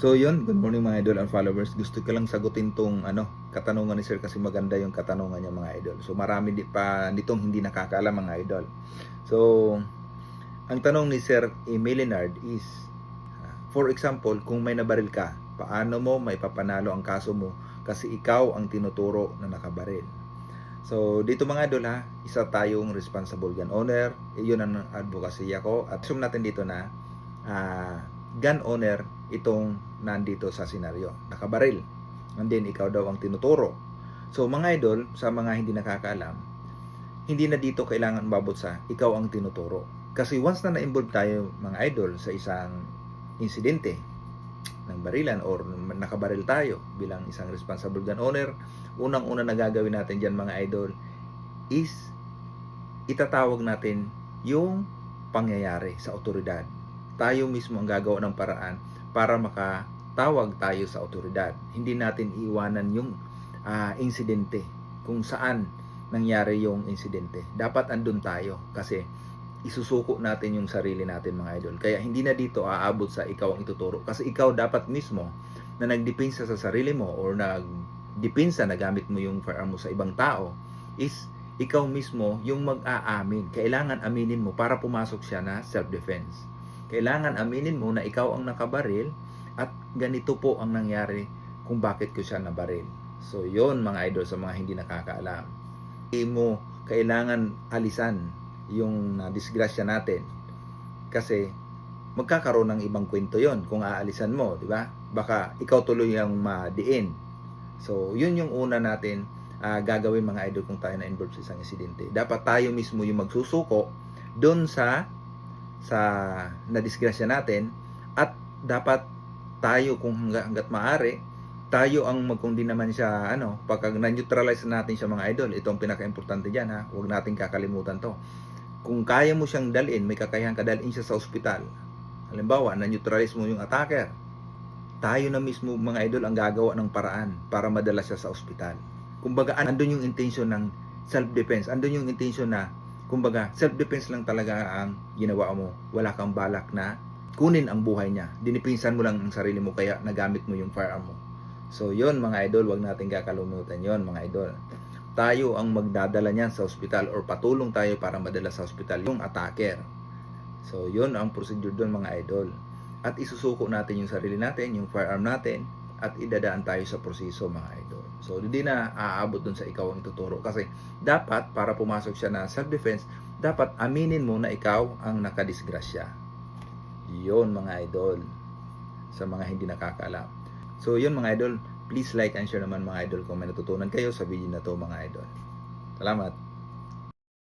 So yun, good morning mga idol and followers. Gusto ko lang sagutin tong ano, katanungan ni sir kasi maganda yung katanungan niya mga idol. So marami di pa nitong hindi nakakaalam mga idol. So ang tanong ni Sir Emilinard is ah, for example, kung may nabaril ka, paano mo may papanalo ang kaso mo kasi ikaw ang tinuturo na nakabaril. So dito mga idol ha, isa tayong responsible gun owner. Iyon ang advocacy ko. At assume natin dito na ah, gun owner itong nandito sa senaryo. Nakabaril. And then ikaw daw ang tinuturo. So mga idol, sa mga hindi nakakaalam, hindi na dito kailangan umabot sa ikaw ang tinuturo. Kasi once na na-involve tayo mga idol sa isang insidente ng barilan or nakabaril tayo bilang isang responsible gun owner, unang-una na gagawin natin dyan mga idol is itatawag natin yung pangyayari sa otoridad. Tayo mismo ang gagawa ng paraan para makatawag tayo sa otoridad. Hindi natin iwanan yung ah, insidente kung saan nangyari yung insidente. Dapat andun tayo kasi isusuko natin yung sarili natin mga idol. Kaya hindi na dito aabot sa ikaw ang ituturo. Kasi ikaw dapat mismo na nagdepensa sa sarili mo or nagdepensa na gamit mo yung firearm mo sa ibang tao is ikaw mismo yung mag-aamin. Kailangan aminin mo para pumasok siya na self-defense. Kailangan aminin mo na ikaw ang nakabaril at ganito po ang nangyari kung bakit ko siya nabaril. So, yon mga idol sa mga hindi nakakaalam. Hindi mo kailangan alisan yung na disgrasya natin kasi magkakaroon ng ibang kwento yon kung aalisan mo, di ba? Baka ikaw tuloy ang madiin. So, yun yung una natin ah, gagawin mga idol kung tayo na involved sa isang insidente. Dapat tayo mismo yung magsusuko doon sa sa nadisgrasya natin at dapat tayo kung hanggat, hanggat maaari tayo ang mag kung di naman siya ano pagka na-neutralize natin siya mga idol ito ang pinaka-importante diyan ha? Huwag nating kakalimutan to. Kung kaya mo siyang dalin may kakayahan ka dalhin siya sa ospital. Halimbawa na-neutralize mo yung attacker tayo na mismo mga idol ang gagawa ng paraan para madala siya sa ospital. Kumbaga andun yung intention ng self-defense andun yung intention na kumbaga self-defense lang talaga ang ginawa mo. Wala kang balak na kunin ang buhay niya. Dinipinsan mo lang ang sarili mo kaya nagamit mo yung firearm mo. So yon mga idol wag natin kakalimutan yon mga idol. Tayo ang magdadala niyan sa ospital or patulong tayo para madala sa ospital yung attacker. So yon ang procedure doon mga idol. At isusuko natin yung sarili natin yung firearm natin at idadaan tayo sa proseso mga idol so hindi na aabot doon sa ikaw ang ituturo. Kasi dapat para pumasok siya na self-defense dapat aminin mo na ikaw ang nakadisgrasya. Yon mga idol. Sa mga hindi nakakaalam. So yun mga idol, please like and share naman mga idol kung may natutunan kayo sa video na to mga idol. Salamat!